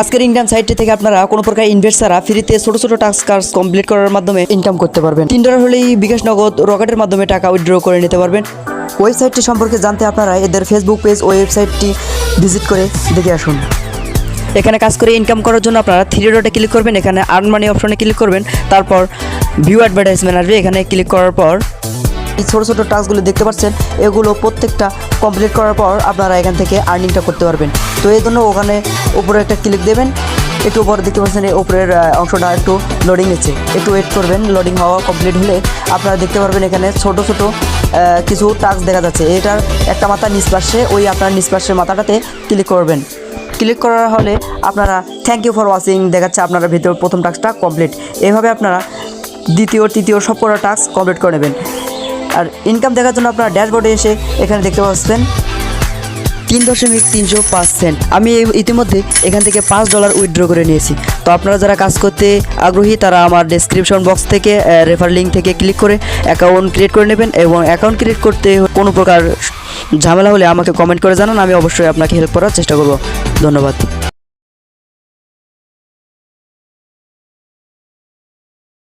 আজকের ইনকাম সাইটটি থেকে আপনারা কোনো প্রকার ইনভেস্ট ছাড়া ফ্রিতে ছোট ছোট টাস্ক কাজ কমপ্লিট করার মাধ্যমে ইনকাম করতে পারবেন। তিন ডলার হলেই বিকাশ নগদ রকেটের মাধ্যমে টাকা উইথড্র করে নিতে পারবেন। ওয়েবসাইটটি সম্পর্কে জানতে আপনারা এদের ফেসবুক পেজ ওয়েবসাইটটি ভিজিট করে দেখে আসুন। এখানে কাজ করে ইনকাম করার জন্য আপনারা থ্রি ডটে ক্লিক করবেন, এখানে আর্ন মানি অপশনে ক্লিক করবেন, তারপর ভিউ অ্যাডভার্টাইজমেন্ট আসবে, এখানে ক্লিক করার পর এই ছোটো ছোটো টাস্কগুলো দেখতে পাচ্ছেন, এগুলো প্রত্যেকটা কমপ্লিট করার পর আপনারা এখান থেকে আর্নিংটা করতে পারবেন। তো এই জন্য ওখানে উপরে একটা ক্লিক দেবেন, একটু উপরে দেখতে পাচ্ছেন এই উপরের অংশটা একটু লোডিং নিচ্ছে। একটু ওয়েট করবেন লোডিং হওয়া কমপ্লিট হলে আপনারা দেখতে পারবেন এখানে ছোট ছোট কিছু টাস্ক দেখা যাচ্ছে। এটার একটা মাথা নিচ পাশে, ওই আপনার নিচ পাশের মাথাটাতে ক্লিক করবেন। ক্লিক করার হলে আপনারা থ্যাংক ইউ ফর ওয়াচিং দেখাচ্ছে আপনারা ভিতরে প্রথম টাস্কটা কমপ্লিট এইভাবে আপনারা দ্বিতীয়, তৃতীয় সব কটা টাস্ক কমপ্লিট করে নেবেন। আর ইনকাম দেখার জন্য আপনারা ড্যাশবোর্ডে এসে এখানে দেখতে পাচ্ছেন তিন দশমিক তিনশো পাঁচ সেন্ট আমি ইতিমধ্যে এখান থেকে পাঁচ ডলার উইথড্র করে নিয়েছি। তো আপনারা যারা কাজ করতে আগ্রহী, তারা আমার ডেসক্রিপশন বক্স থেকে রেফার লিঙ্ক থেকে ক্লিক করে অ্যাকাউন্ট ক্রিয়েট করে নেবেন এবং অ্যাকাউন্ট ক্রিয়েট করতে কোনো প্রকার ঝামেলা হলে আমাকে কমেন্ট করে জানান। আমি অবশ্যই আপনাকে হেল্প করার চেষ্টা করব। ধন্যবাদ।